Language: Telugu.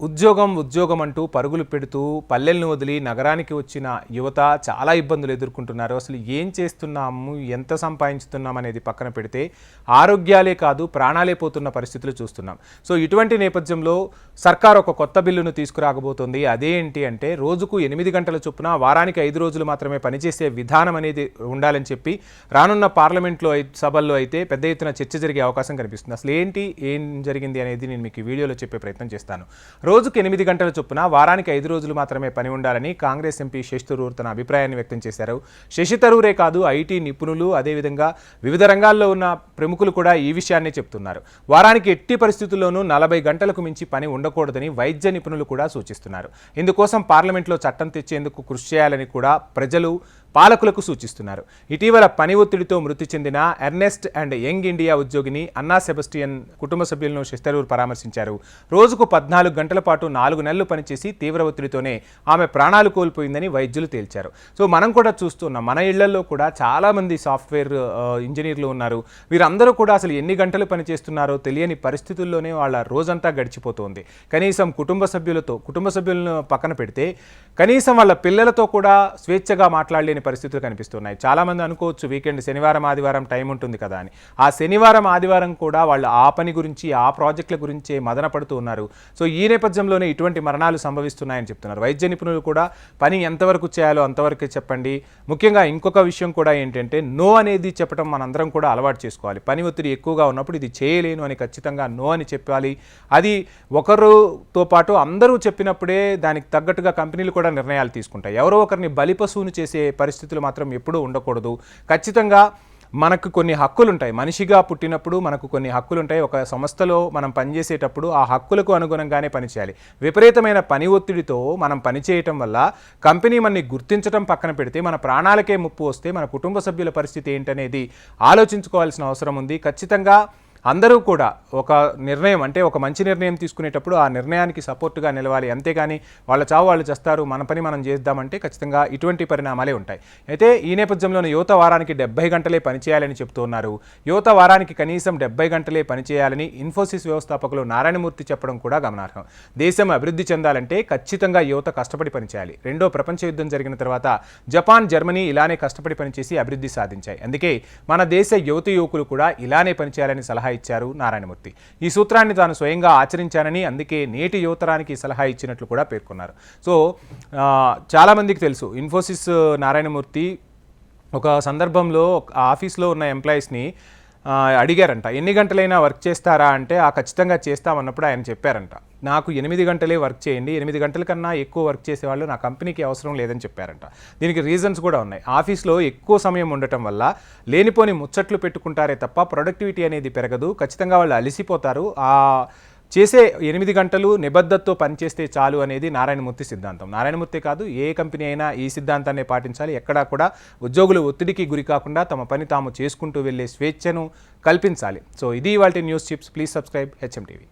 ఉద్యోగం ఉద్యోగం అంటూ పరుగులు పెడుతూ పల్లెలను వదిలి నగరానికి వచ్చిన యువత చాలా ఇబ్బందులు ఎదుర్కొంటున్నారు. అసలు ఏం చేస్తున్నాము? ఎంత సంపాదించుతున్నాం అనేది పక్కన పెడితే ఆరోగ్యాలే కాదు ప్రాణాలే పోతున్న పరిస్థితులు చూస్తున్నాం. సో ఇటువంటి నేపథ్యంలో సర్కార్ ఒక కొత్త బిల్లును తీసుకురాకబోతోంది. అదేంటి అంటే రోజుకు ఎనిమిది గంటల చొప్పున వారానికి ఐదు రోజులు మాత్రమే పనిచేసే విధానం అనేది ఉండాలని చెప్పి రానున్న పార్లమెంట్లో సభల్లో అయితే పెద్ద ఎత్తున చర్చ జరిగే అవకాశం కనిపిస్తుంది. అసలు ఏంటి ఏం జరిగింది అనేది నేను మీకు వీడియోలో చెప్పే ప్రయత్నం చేస్తాను. రోజుకు ఎనిమిది గంటల చొప్పున వారానికి ఐదు రోజులు మాత్రమే పని ఉండాలని కాంగ్రెస్ ఎంపీ శశి తన అభిప్రాయాన్ని వ్యక్తం చేశారు. శశి థరూరే కాదు ఐటీ నిపుణులు అదేవిధంగా వివిధ రంగాల్లో ఉన్న ప్రముఖులు కూడా ఈ విషయాన్నే చెప్తున్నారు. వారానికి ఎట్టి పరిస్థితుల్లోనూ నలభై గంటలకు మించి పని ఉండకూడదని వైద్య నిపుణులు కూడా సూచిస్తున్నారు. ఇందుకోసం పార్లమెంట్లో చట్టం తెచ్చేందుకు కృషి చేయాలని కూడా ప్రజలు పాలకులకు సూచిస్తున్నారు. ఇటీవల పని ఒత్తిడితో మృతి చెందిన ఎర్నెస్ట్ అండ్ యంగ్ ఇండియా ఉద్యోగిని అన్నా సెబస్టియన్ కుటుంబ సభ్యులను శశితరూర్ పరామర్శించారు. రోజుకు పద్నాలుగు గంటల పాటు నాలుగు నెలలు పనిచేసి తీవ్ర ఒత్తిడితోనే ఆమె ప్రాణాలు కోల్పోయిందని వైద్యులు తేల్చారు. సో మనం కూడా చూస్తున్నాం. మన ఇళ్ళలో కూడా చాలామంది సాఫ్ట్వేర్ ఇంజనీర్లు ఉన్నారు. వీరు వీరందరూ కూడా అసలు ఎన్ని గంటలు పనిచేస్తున్నారో తెలియని పరిస్థితుల్లోనే వాళ్ళ రోజంతా గడిచిపోతుంది. కనీసం కుటుంబ సభ్యులతో కుటుంబ సభ్యులను పక్కన పెడితే కనీసం వాళ్ళ పిల్లలతో కూడా స్వేచ్ఛగా మాట్లాడలేని పరిస్థితులు కనిపిస్తున్నాయి. చాలామంది అనుకోవచ్చు వీకెండ్ శనివారం ఆదివారం టైం ఉంటుంది కదా అని. ఆ శనివారం ఆదివారం కూడా వాళ్ళు ఆ పని గురించి ఆ ప్రాజెక్టుల గురించే మదన పడుతూ ఉన్నారు. సో ఈ నేపథ్యంలోనే ఇటువంటి మరణాలు సంభవిస్తున్నాయని చెప్తున్నారు. వైద్య నిపుణులు కూడా పని ఎంతవరకు చేయాలో అంతవరకు చెప్పండి. ముఖ్యంగా ఇంకొక విషయం కూడా ఏంటంటే నో అనేది చెప్పడం మనందరం కూడా అలవాటు చేసుకోవాలి. పని ఒత్తిడి ఎక్కువగా ఉన్నప్పుడు ఇది చేయలేను అని ఖచ్చితంగా నో అని చెప్పాలి. అది ఒకరుతో పాటు అందరూ చెప్పినప్పుడే దానికి తగ్గట్టుగా కంపెనీలు కూడా నిర్ణయాలు తీసుకుంటాయి. ఎవరో ఒకరిని బలిపశువును చేసే పరిస్థితులు మాత్రం ఎప్పుడూ ఉండకూడదు. ఖచ్చితంగా మనకు కొన్ని హక్కులు ఉంటాయి మనిషిగా పుట్టినప్పుడు మనకు కొన్ని హక్కులు ఉంటాయి ఒక సంస్థలో మనం పనిచేసేటప్పుడు ఆ హక్కులకు అనుగుణంగానే పనిచేయాలి. విపరీతమైన పని ఒత్తిడితో మనం పనిచేయటం వల్ల కంపెనీ మనని గుర్తించడం పక్కన పెడితే మన ప్రాణాలకే ముప్పు వస్తే మన కుటుంబ సభ్యుల పరిస్థితి ఏంటనేది ఆలోచించుకోవాల్సిన అవసరం ఉంది. ఖచ్చితంగా అందరూ కూడా ఒక నిర్ణయం అంటే ఒక మంచి నిర్ణయం తీసుకునేటప్పుడు ఆ నిర్ణయానికి సపోర్ట్గా నిలవాలి. అంతేగాని వాళ్ళ చావు వాళ్ళు చేస్తారు మన పని మనం చేద్దామంటే ఖచ్చితంగా ఇటువంటి పరిణామాలే ఉంటాయి. అయితే ఈ నేపథ్యంలోనే యువత వారానికి డెబ్బై గంటలే పనిచేయాలని చెప్తున్నారు యువత వారానికి కనీసం డెబ్బై గంటలే పనిచేయాలని ఇన్ఫోసిస్ వ్యవస్థాపకులు నారాయణమూర్తి చెప్పడం కూడా గమనార్హం. దేశం అభివృద్ధి చెందాలంటే ఖచ్చితంగా యువత కష్టపడి పనిచేయాలి రెండో ప్రపంచ యుద్ధం జరిగిన తర్వాత జపాన్ జర్మనీ ఇలానే కష్టపడి పనిచేసి అభివృద్ధి సాధించాయి. అందుకే మన దేశ యువత యువకులు కూడా ఇలానే పనిచేయాలని సలహా ఇచ్చారు నారాయణమూర్తి. ఈ సూత్రాన్ని తాను స్వయంగా ఆచరించానని అందుకే నేటి యువతరానికి సలహా ఇచ్చినట్లు కూడా పేర్కొన్నారు. సో చాలామందికి తెలుసు ఇన్ఫోసిస్ నారాయణమూర్తి ఒక సందర్భంలో ఆఫీస్లో ఉన్న ఎంప్లాయీస్ని అడిగారంట ఎన్ని గంటలైనా వర్క్ చేస్తారా? అంటే ఆ ఖచ్చితంగా చేస్తామన్నప్పుడు ఆయన చెప్పారంట. నాకు ఎనిమిది గంటలే వర్క్ చేయండి ఎనిమిది గంటల కన్నా ఎక్కువ వర్క్ చేసేవాళ్ళు నా కంపెనీకి అవసరం లేదని చెప్పారంట. దీనికి రీజన్స్ కూడా ఉన్నాయి. ఆఫీస్లో ఎక్కువ సమయం ఉండటం వల్ల లేనిపోని ముచ్చట్లు పెట్టుకుంటారే తప్ప ప్రొడక్టివిటీ అనేది పెరగదు ఖచ్చితంగా వాళ్ళు అలసిపోతారు. ఆ చేసే ఎనిమిది గంటలు నిబద్ధతతో పనిచేస్తే చాలు అనేది నారాయణమూర్తి సిద్ధాంతం. నారాయణమూర్తి కాదు ఏ కంపెనీ అయినా ఈ సిద్ధాంతాన్ని పాటించాలి. ఎక్కడా కూడా ఉద్యోగులు ఒత్తిడికి గురి కాకుండా తమ పని తాము చేసుకుంటూ వెళ్ళే స్వేచ్ఛను కల్పించాలి. సో ఇది వాటి news chips. Please subscribe HM TV